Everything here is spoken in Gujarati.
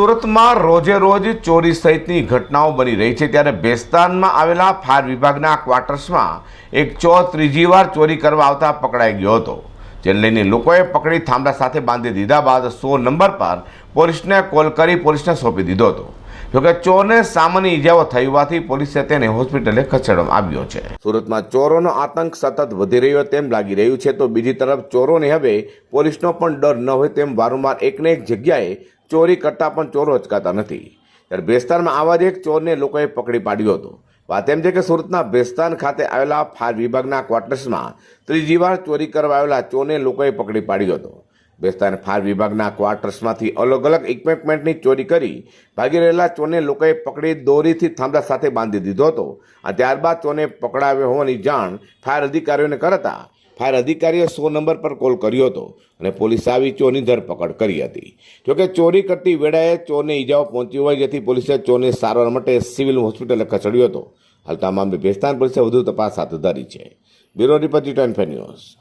સુરતમાં રોજે રોજ ચોરી સહિતની ઘટનાઓ બની રહી છે ત્યારે બેસ્તાનમાં આવેલા ફાયર વિભાગના ક્વાર્ટર્સમાં એક ચોર ત્રીજી વાર ચોરી કરવા આવતા પકડાઈ ગયો હતો. જેને લઈને લોકોએ પકડી થાંભલા સાથે બાંધી દીધા બાદ સો નંબર પર પોલીસને કોલ કરી પોલીસને સોંપી દીધો હતો. જોકે ચોરને સામાન્ય ઈજાઓ થઈ હોવાથી પોલીસે તેને હોસ્પિટલે ખસેડવામાં આવ્યો છે. સુરતમાં ચોરોનો આતંક સતત વધી રહ્યો તેમ લાગી રહ્યું છે, તો બીજી તરફ ચોરોને હવે પોલીસનો પણ ડર ન હોય તેમ વારંવાર એકને એક જગ્યાએ ચોરી કરતાં પણ ચોરો અચકાતા નથી. ત્યારે બેસ્તાનમાં આવા જ એક ચોરને લોકોએ પકડી પાડ્યો હતો. વાત એમ છે કે સુરતના બેસ્તાન ખાતે આવેલા ફાયર વિભાગના ક્વાર્ટર્સમાં ત્રીજી વાર ચોરી કરવા આવેલા ચોરને લોકોએ પકડી પાડ્યો હતો. બેસ્તાન ફાયર વિભાગના ક્વાર્ટર્સમાંથી અલગ અલગ ઇક્વિપમેન્ટની ચોરી કરી ભાગી રહેલા ચોરને લોકોએ પકડી દોરીથી થાંભલા સાથે બાંધી દીધો હતો. અને ત્યારબાદ ચોરને પકડાવ્યો હોવાની જાણ ફાયર અધિકારીઓને કરતા ફાયર અધિકારીએ સો નંબર પર કોલ કર્યો હતો અને પોલીસ આવી ચોરની ધરપકડ કરી હતી. જોકે ચોરી કરતી વેળાએ ચોરને ઈજાઓ પહોંચી હોય જેથી પોલીસે ચોરને સારવાર માટે સિવિલ હોસ્પિટલે ખસેડ્યો હતો. હાલ તમામ બેસ્તાન પોલીસે વધુ તપાસ હાથ ધરી છે. Bureau report news.